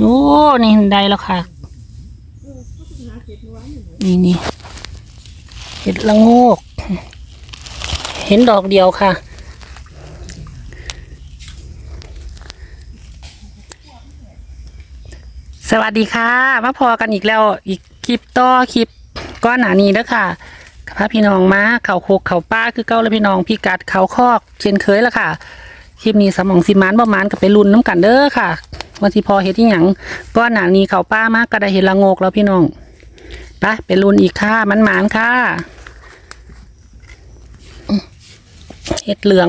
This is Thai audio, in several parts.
โอ้นี่ได้แล้วค่ะ นี่นี่เห็ดละโงก เห็นดอกเดียวค่ะ สวัสดีค่ะ มาพอกันอีกแล้วอีกคลิปต่อคลิปก้อนหนานี้เด้อค่ะพาพี่น้องมาเขาโคกเขาป้าคือเก้าแล้วพี่น้องพี่กัดเขาคอกเช่นเคยแล้วค่ะ คลิปนี้สมองสิมานประมาณกับไปรุนน้ำกันเด้อค่ะ วันที่พอเฮ็ดที่หยังก้อนหนานี้เขาป้ามากก็ได้เห็นละงกแล้วพี่น้องไปไปรุ่นอีกค่ะมันหมานค่ะเห็ดเหลือง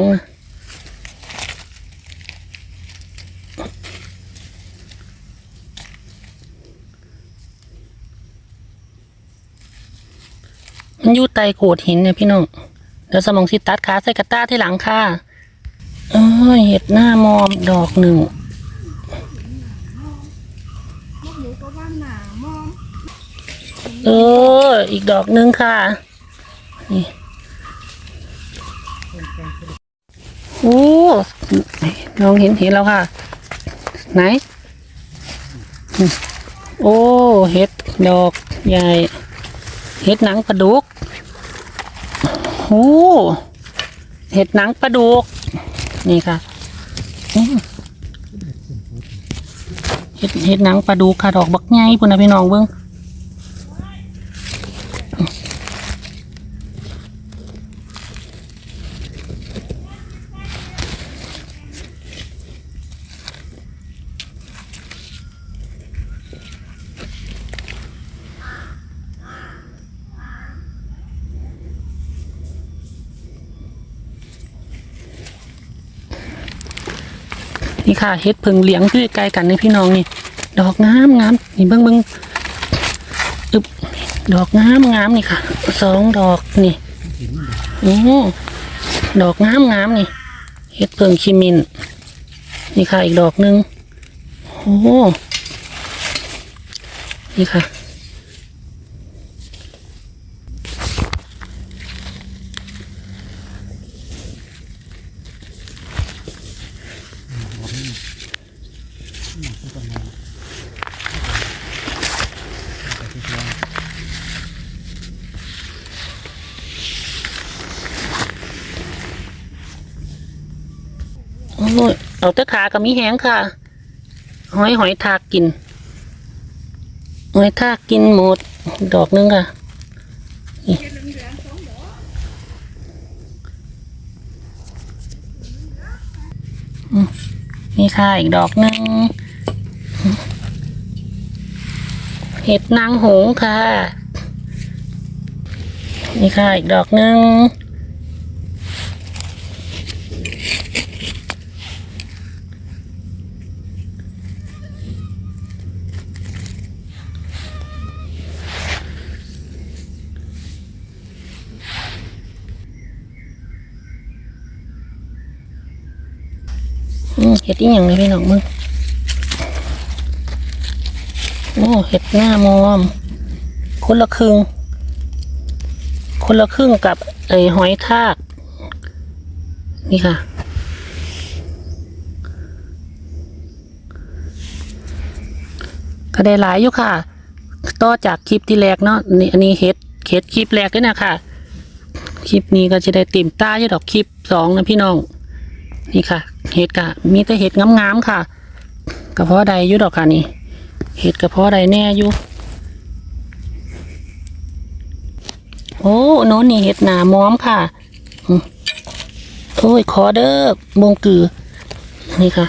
มันอยู่ใต้โขดหินเนี่ยพี่น้องเดี๋ยวสมองสิตัดขาใส่กระต้าที่หลังค่ะเอ้ยเห็ดหน้ามอมดอกหนึ่ง เอออีกดอกหนึ่งค่ะ นี่โอ้น้องเห็นเห็นแล้วค่ะ ไหน โอ้เห็ดดอกใหญ่เห็ดหนังปลาดุกโอ้เห็ดหนังปลาดุก นี่ค่ะเห็ดเห็ดหนังปลาดุกค่ะดอกบักใหญ่พุ่นนะพี่น้องเบิ้ง นี่ค่ะเฮ็ดเพิงเหลียงคือไกลกันในพี่น้องนี่ ดอกงามงามนี่เบิ้งเบิ้งอึบดอกงามงามนี่ค่ะสองดอกนี่โอ้ดอกงามงามนี่เฮ็ดเพิงคิมินนี่ค่ะอีกดอกหนึ่งโอ้นี่ค่ะ โอ้ยเอาแต่ขากับมีแห้งค่ะ หอยหอยทากกิน หอยทากกินหมด ดอกหนึงค่ะนี่ค่ะอีกดอกหนึง เห็ดนางหงค่ะ นี่ค่ะ อีกดอกหนึ่งเห็ดอีหยังเลยพี่น้องมึง โอ้เห็ดหน้ามอม คนละครึ่ง คนละครึ่งกับไอ้หอยทาก นี่ค่ะ ก็ได้หลายอยู่ค่ะ ต่อจากคลิปที่แรกเนาะนี่อันนี้เห็ดเห็ดคลิปแรกด้วยนะค่ะ คลิปนี้ก็จะได้ติ่มตาอยู่ดอกคลิปสองนะพี่น้อง นี่ค่ะ เห็ดกะมีแต่เห็ดงามๆค่ะกระเพาะใดอยู่ดอกค่ะนี่ เห็ดกระเพาะใดแน่อยู่โอ้โน้นนี่เห็ดหนาม้อมค่ะโอ้ยขอเด้อบงกือ นี่ค่ะ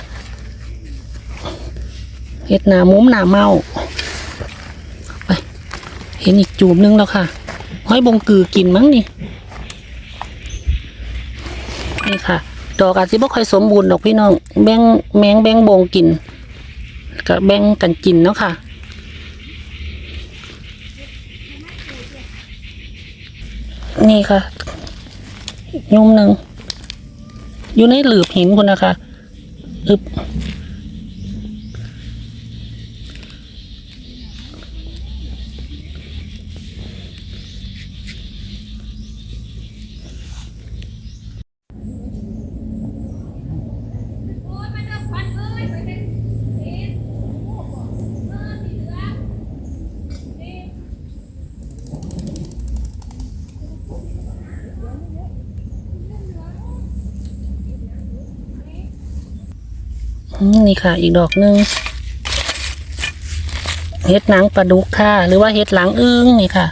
เห็ดหนามุ้มหนาเมาไปเห็นอีกจูบนึงแล้วค่ะห้อยบงกือกินมั้งนี่ นี่ค่ะ ดอกอาจจะไม่ค่อยสมบูรณ์ดอกพี่น้อง แบงแมงแบงบงกิน ก็แบ่งกันกินเนาะค่ะนี่ค่ะ ยุ่มหนึ่งอยู่ในหลืบหินคุณนะคะอึบ นี่ค่ะ อีกดอกหนึ่งเห็ดหนังปลาดุกค่ะ หรือว่าเห็ดหลังอึ้งนี่ค่ะ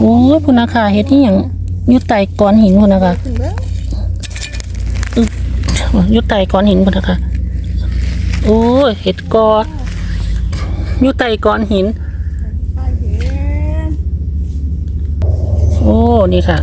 โอ้ยพุ่นนะคะเฮ็ดนี่อย่างยุดไตก้อนหินพุ่นนะคะถึงเด้อยุดไตก้อนหินพุ่นนะคะ โอ้ยเห็ดกอยุดไตก้อนหินไปเห็นโอ้ นี่ค่ะ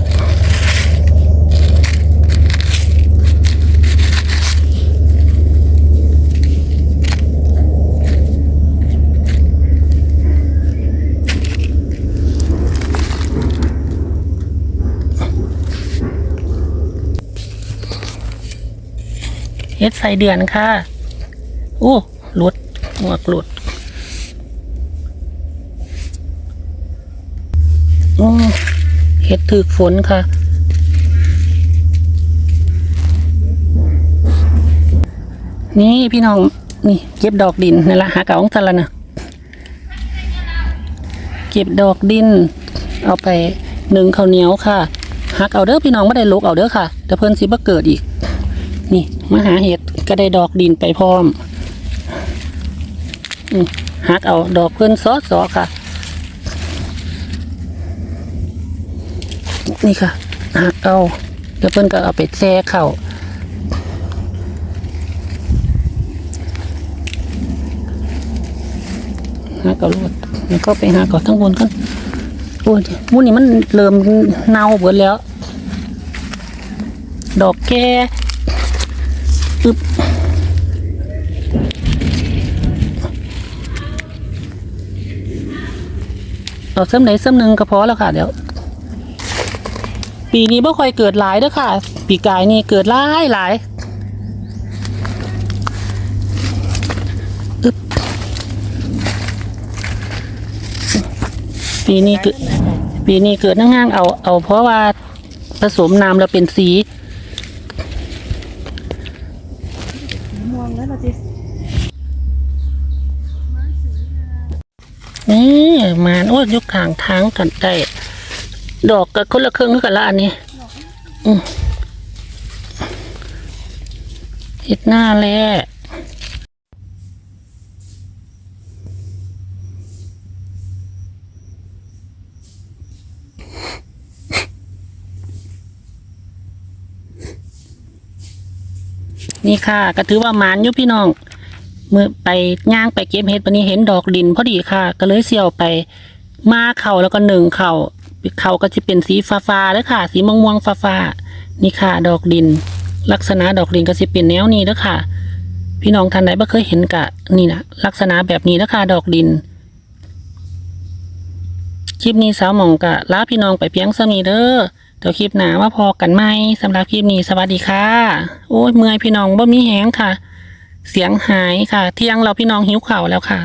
เฮ็ดใส่เดือนค่ะ โอ้หลุดหมวกหลุดโอ้เฮ็ดถึกฝนค่ะ นี่พี่น้อง นี่ เก็บดอกดินนี่ละหาเก่าของทันละนะเก็บดอกดิน เอาไปหนึ่งข้าวเหนียวค่ะหักเอาเด้อพี่น้องไม่ได้ลกเอาเด้อค่ะเดี๋ยวเพิ่นสิบ่เกิดอีก นี่มาหาเห็ดก็ได้ดอกดินไปพร้อม หักเอาดอกเพิ่นซอสอค่ะ นี่ค่ะหักเอาเดี๋ยวเพิ่นก็เอาไปแช่เข่าหักเอาลวดแล้วก็ไปหักเอาทั้งบนกันโอ้ยวุ้นนี่มันเริ่มเน่าเบิดแล้ว ดอกแก่อึบ เอาเส้มไหนเส้มหนึ่งก็พอแล้วค่ะ เดี๋ยว ปีนี้บ่ค่อยเกิดหลายเด้อค่ะ ปีกายนี่เกิดหลายหลายอึบปีนี้เกิดปีนี้เกิดนั่งๆเอาเอาเพราะว่าผสมน้ำแล้วเป็นสีม่วงแล้วเราจิ นี่มานโอ้ยอยุคขางทางกันได้ดอกกับคนละครึ่งกันละอันนี้อืมเห็ดหน้าแล้นี่ค่ะ ก็ถือว่าหมานอยู่พี่น้อง เมื่อไปย่างไปเก็บเห็ดวันนี้เห็นดอกดินพอดีค่ะ ก็เลยเสี่ยวไปมาเข่าแล้วก็หนึ่งเข่าเข่าก็จะเป็นสีฟ้าฟ้าๆแล้วค่ะ สีม่วงม่วงฟ้าฟ้าๆนี่ค่ะ ดอกดิน ลักษณะดอกดินก็จะเป็นแนวนี้แล้วค่ะ พี่น้องท่านใดบ่เคยเห็นกะนี่นะลักษณะแบบนี้แล้วค่ะ ดอกดินคลิปนี้สาวหมองกะลาพี่น้องไปเพียงสมีเด้อเดี๋ยวคลิปหน้ามาพอกันไหมสำหรับคลิปนี้สวัสดีค่ะ โอ้ยเมื่อยพี่น้องบ่มีแหงค่ะ เสียงหายค่ะ เที่ยงเราพี่น้องหิวข่าวแล้วค่ะ